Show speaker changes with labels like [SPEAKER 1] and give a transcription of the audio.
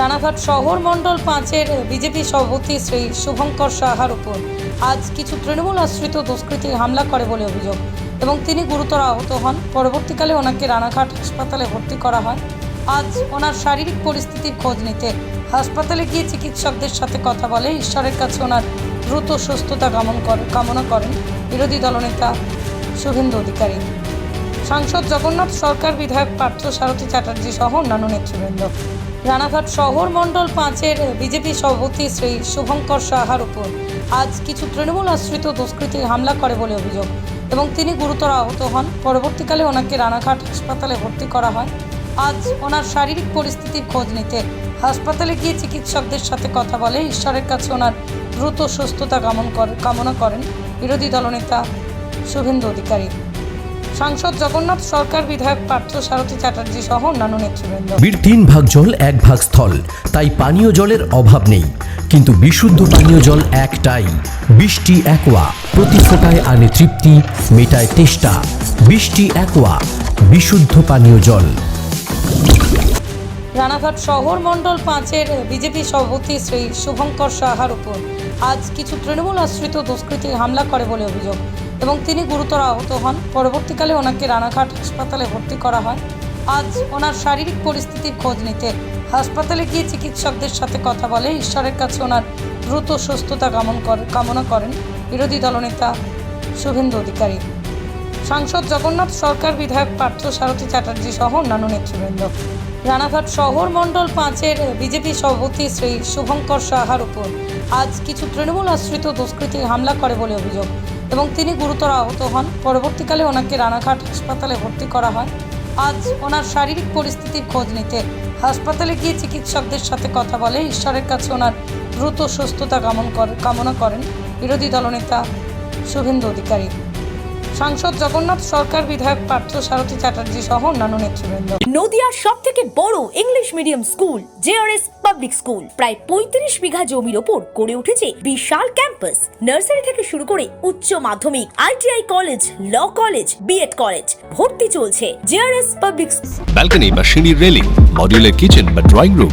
[SPEAKER 1] রানাঘাট শহর মণ্ডল পাঁচের বিজেপি সভাপতি শ্রী শুভঙ্কর সাহার উপর আজ কিছু তৃণমূল আশ্রিত দুষ্কৃতী হামলা করে বলে অভিযোগ। এবং তিনি গুরুতর আহত হন। পরবর্তীকালে ওনাকে রানাঘাট হাসপাতালে ভর্তি করা হয়। আজ ওনার শারীরিক পরিস্থিতির খোঁজ নিতে হাসপাতালে গিয়ে চিকিৎসকদের সাথে কথা বলে ঈশ্বরের কাছে ওনার দ্রুত সুস্থতা কামন কামনা করেন বিরোধী দলনেতা শুভেন্দু অধিকারী। সাংসদ জগন্নাথ সরকার, বিধায়ক পার্থ সারথী চ্যাটার্জি সহ অন্যান্য নেতৃবৃন্দ। রানাঘাট শহর মণ্ডল পাঁচের বিজেপি সভাপতি শ্রী শুভঙ্কর সাহার উপর আজ কিছু তৃণমূল আশ্রিত দুষ্কৃতী হামলা করে বলে অভিযোগ এবং তিনি গুরুতর আহত হন। পরবর্তীকালে ওনাকে রানাঘাট হাসপাতালে ভর্তি করা হয়। আজ ওনার শারীরিক পরিস্থিতির খোঁজ নিতে হাসপাতালে গিয়ে চিকিৎসকদের সাথে কথা বলে ঈশ্বরের কাছে ওনার দ্রুত সুস্থতা কামন কামনা করেন বিরোধী দলনেতা শুভেন্দু অধিকারী। সাংসদ জগন্নাথ সরকার বিধায়ক পার্থ সারথী চ্যাটার্জি সহ অন্যান্য নেতৃবৃন্দ।
[SPEAKER 2] বীর তিন ভাগ জল এক ভাগ স্থল। তাই পানীয় জলের অভাব নেই। কিন্তু বিশুদ্ধ পানীয় জল একটাই। বৃষ্টি একোয়া। প্রতি ফোটায় আনে তৃপ্তি মেটায় তেষ্টা। বৃষ্টি একোয়া। বিশুদ্ধ পানীয় জল।
[SPEAKER 1] রানাঘাট শহর মণ্ডল পাঁচের বিজেপি সভাপতি শ্রী শুভঙ্কর সাহার উপর আজ কিছু তৃণমূল আশ্রিত দুষ্কৃতী হামলা করে বলে অভিযোগ। এবং তিনি গুরুতর আহত হন। পরবর্তীকালে ওনাকে রানাঘাট হাসপাতালে ভর্তি করা হয়। আজ ওনার শারীরিক পরিস্থিতির খোঁজ নিতে হাসপাতালে গিয়ে চিকিৎসকদের সাথে কথা বলে ঈশ্বরের কাছে ওনার দ্রুত সুস্থতা কামন কামনা করেন বিরোধী দলনেতা শুভেন্দু অধিকারী। সাংসদ জগন্নাথ সরকার, বিধায়ক পার্থ সারথী চ্যাটার্জি সহ অন্যান্য নেতৃবৃন্দ। রানাঘাট শহর মণ্ডল পাঁচের বিজেপি সভাপতি শ্রী শুভঙ্কর সাহার উপর আজ কিছু তৃণমূল আশ্রিত দুষ্কৃতী হামলা করে বলে অভিযোগ। এবং তিনি গুরুতর আহত হন। পরবর্তীকালে ওনাকে রানাঘাট হাসপাতালে ভর্তি করা হয়। আজ ওনার শারীরিক পরিস্থিতির খোঁজ নিতে হাসপাতালে গিয়ে চিকিৎসকদের সাথে কথা বলে ঈশ্বরের কাছে ওনার দ্রুত সুস্থতা কামন কামনা করেন। বিরোধী দলনেতা শুভেন্দু অধিকারী। সাংসদ জগন্নাথ সরকার বিধায়ক পার্থ সারথী চ্যাটার্জি সহ অন্যান্য নেতৃবৃন্দ।
[SPEAKER 3] নদিয়ার সব থেকে বড় English medium school JRS public school প্রায় পঁয়ত্রিশ বিঘা জমির ওপর গড়ে উঠেছে বিশাল ক্যাম্পাস নার্সারি থেকে শুরু করে উচ্চ মাধ্যমিক ITI college law college BEd college ভর্তি চলছে জেআরএস পাবলিক
[SPEAKER 4] ব্যালকনি বা সিঁড়ির রেলিং মডিউলার কিচেন বা ড্রয়িং রুম